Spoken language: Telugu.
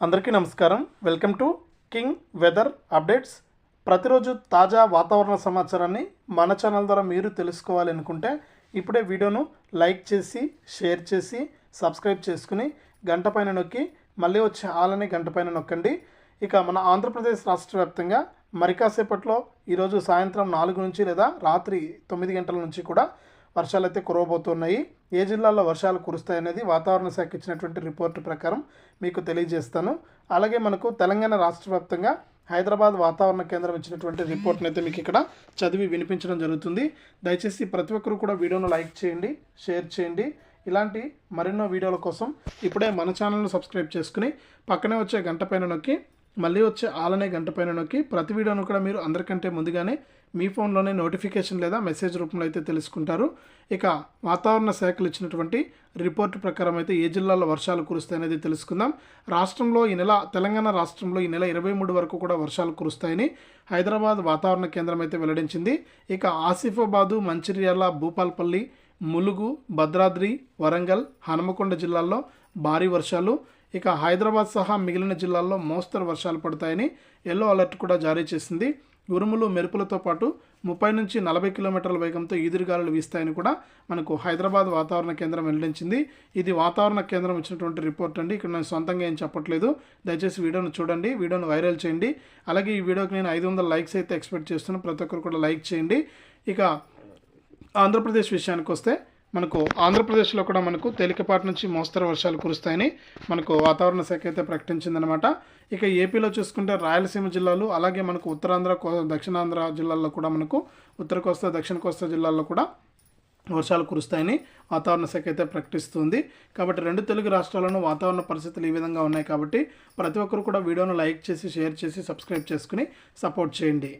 అందరికీ నమస్కారం. Welcome to king weather updates. ప్రతిరోజు తాజా వాతావరణ సమాచారాన్ని మన ఛానల్ ద్వారా మీరు తెలుసుకోవాలి అనుకుంటే ఇప్పుడే వీడియోను లైక్ చేసి షేర్ చేసి సబ్స్క్రైబ్ చేసుకుని గంట పైన నొక్కి మళ్ళీ వచ్చే ఆలని గంట పైన నొక్కండి. ఇక మన ఆంధ్రప్రదేశ్ రాష్ట్ర వ్యాప్తంగా మరికాసేపట్లో ఈరోజు సాయంత్రం నాలుగు నుంచి లేదా రాత్రి తొమ్మిది గంటల నుంచి కూడా వర్షాలు అయితే కురవబోతున్నాయి. ఏ జిల్లాల్లో వర్షాలు కురుస్తాయనేది వాతావరణ శాఖ ఇచ్చినటువంటి రిపోర్టు ప్రకారం మీకు తెలియజేస్తాను. అలాగే మనకు తెలంగాణ రాష్ట్ర వ్యాప్తంగా హైదరాబాద్ వాతావరణ కేంద్రం ఇచ్చినటువంటి రిపోర్ట్ని అయితే మీకు ఇక్కడ చదివి వినిపించడం జరుగుతుంది. దయచేసి ప్రతి ఒక్కరు కూడా వీడియోను లైక్ చేయండి షేర్ చేయండి. ఇలాంటి మరెన్నో వీడియోల కోసం ఇప్పుడే మన ఛానల్ను సబ్స్క్రైబ్ చేసుకుని పక్కనే వచ్చే గంట పైన నొక్కి మళ్ళీ వచ్చే ఆలనే గంట పైన నొక్కి ప్రతి వీడియోను కూడా మీరు అందరికంటే ముందుగానే మీ ఫోన్లోనే నోటిఫికేషన్ లేదా మెసేజ్ రూపంలో అయితే తెలుసుకుంటారు. ఇక వాతావరణ శాఖలు ఇచ్చినటువంటి రిపోర్ట్ ప్రకారం అయితే ఏ జిల్లాలో వర్షాలు కురుస్తాయనేది తెలుసుకుందాం. రాష్ట్రంలో ఈ నెల తెలంగాణ రాష్ట్రంలో ఈ నెల ఇరవై మూడు వరకు కూడా వర్షాలు కురుస్తాయని హైదరాబాద్ వాతావరణ కేంద్రం అయితే వెల్లడించింది. ఇక ఆసిఫాబాదు మంచిర్యాల భూపాల్పల్లి ములుగు భద్రాద్రి వరంగల్ హనుమకొండ జిల్లాల్లో భారీ వర్షాలు ఇక హైదరాబాద్ సహా మిగిలిన జిల్లాల్లో మోస్తరు వర్షాలు పడతాయని ఎల్లో అలర్ట్ కూడా జారీ చేసింది. ఉరుములు మెరుపులతో పాటు ముప్పై నుంచి నలభై కిలోమీటర్ల వేగంతో ఈదురుగాలులు వీస్తాయని కూడా మనకు హైదరాబాద్ వాతావరణ కేంద్రం వెల్లడించింది. ఇది వాతావరణ కేంద్రం ఇచ్చినటువంటి రిపోర్ట్ అండి. ఇక్కడ నేను సొంతంగా ఏం చెప్పట్లేదు. దయచేసి వీడియోను చూడండి వీడియోను వైరల్ చేయండి. అలాగే ఈ వీడియోకి నేను ఐదు వందల లైక్స్ అయితే ఎక్స్పెక్ట్ చేస్తున్నాను. ప్రతి ఒక్కరు కూడా లైక్ చేయండి. ఇక ఆంధ్రప్రదేశ్ విషయానికి వస్తే మనకు ఆంధ్రప్రదేశ్లో కూడా మనకు తేలికపాటి నుంచి మోస్తరు వర్షాలు కురుస్తాయని మనకు వాతావరణ శాఖ అయితే ప్రకటించిందనమాట ఇక ఏపీలో చూసుకుంటే రాయలసీమ జిల్లాలు అలాగే మనకు ఉత్తరాంధ్ర కో- దక్షిణాంధ్ర జిల్లాల్లో కూడా మనకు ఉత్తర కోస్తా దక్షిణ కోస్తా జిల్లాల్లో కూడా వర్షాలు కురుస్తాయని వాతావరణ శాఖ అయితే ప్రకటిస్తుంది. కాబట్టి రెండు తెలుగు రాష్ట్రాల్లోనూ వాతావరణ పరిస్థితులు ఈ విధంగా ఉన్నాయి కాబట్టి ప్రతి ఒక్కరు కూడా వీడియోను లైక్ చేసి షేర్ చేసి సబ్స్క్రైబ్ చేసుకుని సపోర్ట్ చేయండి.